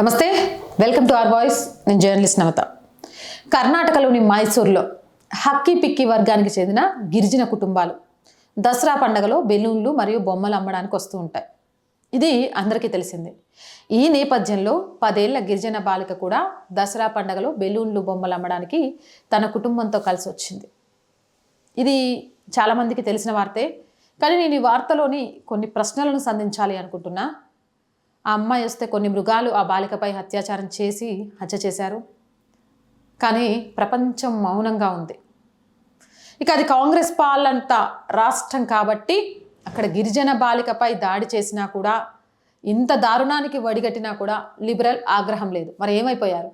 నమస్తే welcome to R voice నేను journalist Navata. కర్ణాటకలోని మైసూర్లో హక్కీ పిక్కి వర్గానికి చెందిన గిరిజన కుటుంబాలు దసరా పండగలో బెలూన్లు మరియు బొమ్మలు అమ్మడానికి వస్తూ ఉంటాయి. ఇది అందరికీ తెలిసిందే. ఈ నేపథ్యంలో పదేళ్ళ గిరిజన బాలిక కూడా దసరా పండగలో బెలూన్లు బొమ్మలు అమ్మడానికి తన కుటుంబంతో కలిసి వచ్చింది. ఇది చాలామందికి తెలిసిన వార్తే. కానీ నేను ఈ వార్తలోని కొన్ని ప్రశ్నలను సంధించాలి అనుకుంటున్నా. ఆ అమ్మాయి వస్తే కొన్ని మృగాలు ఆ బాలికపై అత్యాచారం చేసి హత్య చేశారు. కానీ ప్రపంచం మౌనంగా ఉంది. ఇక అది కాంగ్రెస్ పాలంత రాష్ట్రం కాబట్టి అక్కడ గిరిజన బాలికపై దాడి చేసినా కూడా ఇంత దారుణానికి వడిగట్టినా కూడా లిబరల్ ఆగ్రహం లేదు. మరి ఏమైపోయారు?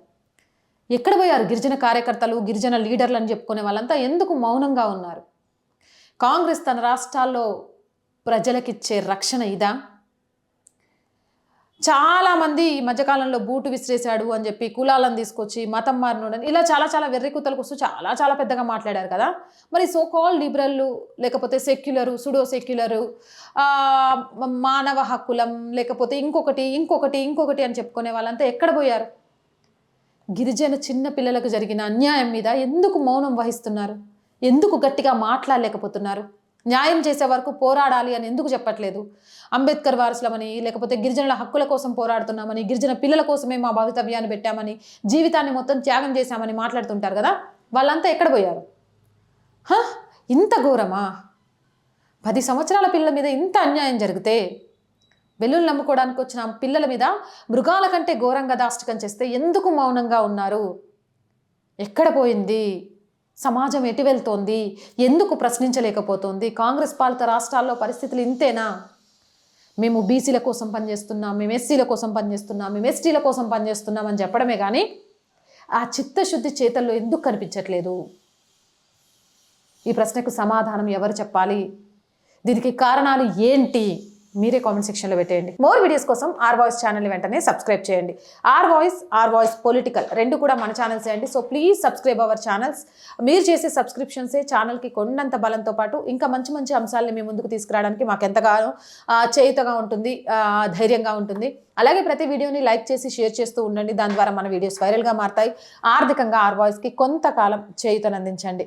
ఎక్కడ పోయారు గిరిజన కార్యకర్తలు గిరిజన లీడర్లు అని చెప్పుకునే వాళ్ళంతా ఎందుకు మౌనంగా ఉన్నారు? కాంగ్రెస్ తన రాష్ట్రాల్లో ప్రజలకిచ్చే రక్షణ ఇదా? చాలామంది ఈ మధ్యకాలంలో బూటు విసిరేశాడు అని చెప్పి కులాలను తీసుకొచ్చి మతం మారినోడని ఇలా చాలా చాలా వెర్రి కుతలకు వస్తూ చాలా చాలా పెద్దగా మాట్లాడారు కదా. మరి సో కాల్ లిబరల్లు లేకపోతే సెక్యులరు సుడో సెక్యులరు మానవ హక్కులం లేకపోతే ఇంకొకటి ఇంకొకటి ఇంకొకటి అని చెప్పుకునే వాళ్ళంతా ఎక్కడ పోయారు? గిరిజన చిన్న పిల్లలకు జరిగిన అన్యాయం మీద ఎందుకు మౌనం వహిస్తున్నారు? ఎందుకు గట్టిగా మాట్లాడలేకపోతున్నారు? న్యాయం చేసే వరకు పోరాడాలి అని ఎందుకు చెప్పట్లేదు? అంబేద్కర్ వారసులమని లేకపోతే గిరిజనుల హక్కుల కోసం పోరాడుతున్నామని గిరిజన పిల్లల కోసమే మా భవితవ్యాన్ని పెట్టామని జీవితాన్ని మొత్తం త్యాగం చేశామని మాట్లాడుతుంటారు కదా? వాళ్ళంతా ఎక్కడ పోయారు? హ? ఇంత ఘోరమా? పది సంవత్సరాల పిల్లల మీద ఇంత అన్యాయం జరిగితే బెలూన్లు నమ్ముకోవడానికి వచ్చిన పిల్లల మీద మృగాల కంటే ఘోరంగా దాష్టికం చేస్తే ఎందుకు మౌనంగా ఉన్నారు? ఎక్కడ పోయింది? సమాజం ఎటు వెళ్తోంది? ఎందుకు ప్రశ్నించలేకపోతోంది? కాంగ్రెస్ పాలిత రాష్ట్రాల్లో పరిస్థితులు ఇంతేనా? మేము బీసీల కోసం పనిచేస్తున్నాం మేము ఎస్సీల కోసం పనిచేస్తున్నాం మేము ఎస్టీల కోసం పనిచేస్తున్నాం అని చెప్పడమే కానీ ఆ చిత్తశుద్ధి చేతల్లో ఎందుకు కనిపించట్లేదు? ఈ ప్రశ్నకు సమాధానం ఎవరు చెప్పాలి? దీనికి కారణాలు ఏంటి? మీరే కామెంట్ సెక్షన్లో పెట్టేయండి. మోర్ వీడియోస్ కోసం ఆర్ వాయిస్ ఛానల్ వెంటనే సబ్స్క్రైబ్ చేయండి. R voice R voice political రెండు కూడా మన ఛానల్స్ అండి. So please subscribe our channels మీరు చేసే సబ్స్క్రిప్షన్సే ఛానల్కి కొండంత బలంతో పాటు ఇంకా మంచి మంచి అంశాలని మీ ముందుకు తీసుకురావడానికి మాకు ఎంతగానో చేయుతగా ఉంటుంది ధైర్యంగా ఉంటుంది. అలాగే ప్రతి వీడియోని లైక్ చేసి షేర్ చేస్తూ ఉండండి. దాని ద్వారా మన వీడియోస్ వైరల్గా మారుతాయి. ఆర్థికంగా ఆర్ వాయిస్కి కొంతకాలం చేయుతనందించండి